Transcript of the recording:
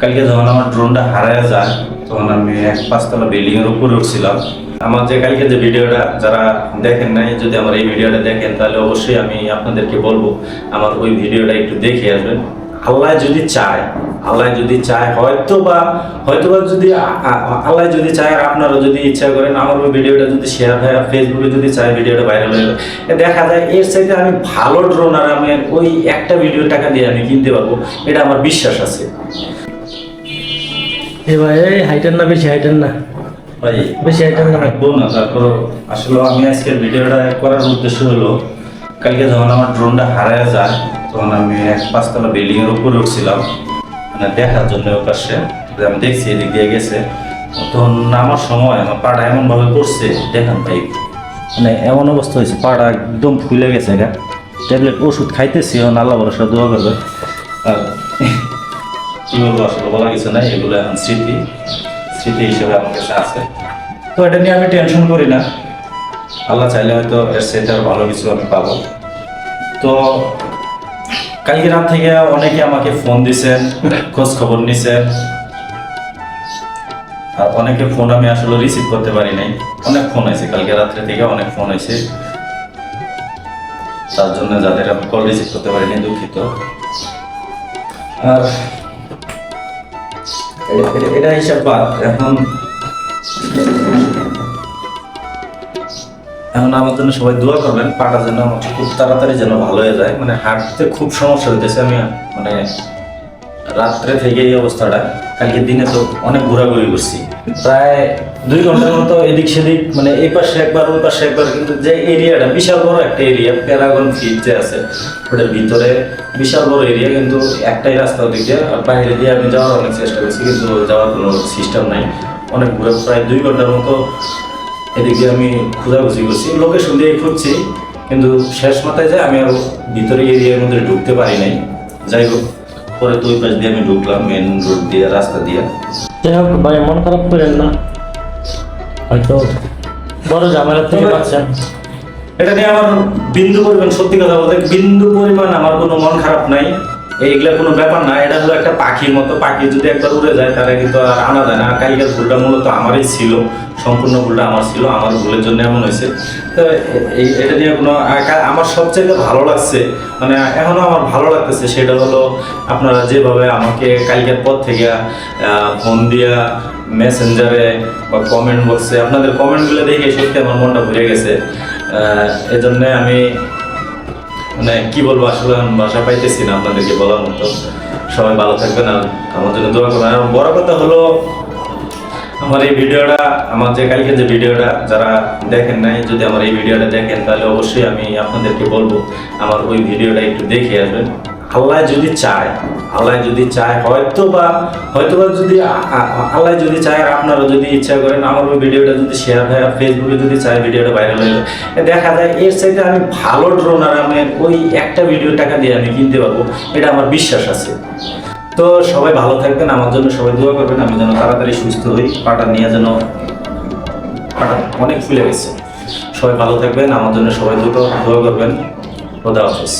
কালকে যখন আমার ড্রোনটা হারায় যায়, তখন আমি এক পাঁচতলা বিল্ডিং এর উপরে উঠছিলাম। আমার যে কালকে যে ভিডিওটা, যারা দেখেন নাই, যদি আমার এই ভিডিওটা দেখেন, তাহলে অবশ্যই আমি আপনাদেরকে বলব, আমার ওই ভিডিওটা একটু দেখে আসবেন। আল্লাহ যদি চায়, আল্লাহ যদি চায় হয়তো বা হয়তো বা যদি আল্লাহ যদি চায় আর আপনারা যদি ইচ্ছা করেন, আমার ওই ভিডিওটা যদি শেয়ার হয় ফেসবুকে যদি চায়, ভিডিওটা ভাইরাল হয়ে দেখা যায়, এর চাইতে আমি ভালো ড্রোন আর আমি ওই একটা ভিডিও টাকা দিয়ে আমি কিনতে পারব, এটা আমার বিশ্বাস আছে। এ ভাই এই হাইটেন না বেশি হাইটেন না। ভাই বেশি হাইটেন না। রাখব না তারপর আসলে আমি আজকের ভিডিওটা করার উদ্দেশ্য হলো কালকে যখন আমার ড্রোনটা হারায় যায় তখন আমি এক পাঁচতলা বিল্ডিং এর উপরে উঠছিলাম মানে দেখার জন্য পাশে। আমি দেখছি এদিক দিয়ে গেছে। তখন নামার সময় আমার পাটা এমন ভাবে পড়ছে দেখান ভাই মানে এমন অবস্থা হয়েছে পাটা একদম ফুলে গেছে গা। ট্যাবলেট ওষুধ খাইতেছি এখন আল্লাহ ভরসা দোয়া করবে। কি আসলে বলা কিছু নাই, এগুলো এখন স্মৃতি স্মৃতি হিসেবে আমার কাছে আছে। তো এটা নিয়ে আমি টেনশন করি না। আল্লাহ চাইলে হয়তো এর আর ভালো কিছু আমি পাবো। তো কালকে রাত থেকে অনেকে আমাকে ফোন দিছেন, খোঁজ খবর নিছেন। আর অনেকে ফোন আমি আসলে রিসিভ করতে পারি নাই। অনেক ফোন হয়েছে, কালকে রাত্রে থেকে অনেক ফোন হয়েছে। তার জন্য যাদের আমি কল রিসিভ করতে পারিনি দুঃখিত। আর এটা- হিসাব বাদ। এখন এখন আমার জন্য সবাই দোয়া করবেন, পাটা যেন আমার খুব তাড়াতাড়ি যেন ভালো হয়ে যায়। মানে হাঁটতে খুব সমস্যা হইতেছে, আমি মানে রাত্রে থেকে এই অবস্থাটা। কালকে দিনে তো অনেক ঘোরাঘুরি করছি। প্রায় দুই ঘণ্টার মতো এদিক সেদিক মানে এই পাশে একবার, ওই পাশে একবার, কিন্তু যে এরিয়াটা বিশাল বড় একটা এরিয়া, প্যারাগন ফিট যে আছে, ওটার ভিতরে বিশাল বড় এরিয়া, কিন্তু একটাই রাস্তা ওদিক দিয়ে, আর বাইরে দিয়ে আমি যাওয়ার অনেক চেষ্টা করছি, কিন্তু যাওয়ার কোনো সিস্টেম নাই। অনেক ঘুরে প্রায় দুই ঘণ্টার মতো এদিকে আমি খোঁজাখুঁজি করছি। লোকেশন দিয়ে খুঁজছি, কিন্তু শেষ মাথায় যে আমি আর ভিতরে এরিয়ার মধ্যে ঢুকতে পারি নাই। যাই হোক পরে তো ওই পাশ দিয়ে আমি ঢুকলাম মেন রোড দিয়ে রাস্তা দিয়ে। যাই হোক ভাই মন খারাপ করেন না। হয়তো বড় ঝামেলার থেকে পাচ্ছেন এটা নিয়ে আমার বিন্দু পরিমাণ সত্যি কথা বলতে বিন্দু পরিমাণ আমার কোনো মন খারাপ নাই। এইগুলা কোনো ব্যাপার না এটা হলো একটা পাখির মতো। পাখি যদি একবার উড়ে যায় তারা কিন্তু আর আনা যায় না। কালকের ভুলটা মূলত আমারই ছিল। সম্পূর্ণ ভুলটা আমার ছিল, আমার ভুলের জন্য এমন হয়েছে। তো এই এটা নিয়ে কোনো আমার সবচেয়ে ভালো লাগছে মানে এখনও আমার ভালো লাগতেছে, সেটা হলো আপনারা যেভাবে আমাকে কালকের পর থেকে ফোন দিয়া মেসেঞ্জারে বা কমেন্ট বক্সে আপনাদের কমেন্টগুলো দেখে সত্যি আমার মনটা ভরে গেছে। এজন্য আমি মানে কি বলব, আসলে ভাষা পাইতেছি না আপনাদেরকে বলার মতো। সবাই ভালো থাকবেন আর আমার জন্য দোয়া করবেন। বড় কথা হলো আমার এই ভিডিওটা, আমার যে কালকে যে ভিডিওটা, যারা দেখেন নাই, যদি আমার এই ভিডিওটা দেখেন, তাহলে অবশ্যই আমি আপনাদেরকে বলব, আমার ওই ভিডিওটা একটু দেখে আসবেন। আল্লাহ যদি চায়, আল্লাহ যদি চায় হয়তো বা হয়তো বা যদি আল্লাহ যদি চায় আপনারা যদি ইচ্ছা করেন, আমার ওই ভিডিওটা যদি শেয়ার হয় ফেসবুকে যদি চায়, ভিডিওটা ভাইরাল হয়ে দেখা যায়, এর চাইতে আমি ভালো ড্রোন আর আমি ওই একটা ভিডিও টাকা দিয়ে আমি কিনতে পারব, এটা আমার বিশ্বাস আছে। তো সবাই ভালো থাকবেন, আমার জন্য সবাই দোয়া করবেন, আমি যেন তাড়াতাড়ি সুস্থ হই, পাটা নিয়ে যেন পাটা অনেক ফুলে গেছে। সবাই ভালো থাকবেন, আমার জন্য সবাই দুটো দোয়া করবেন। খোদা হাফেজ।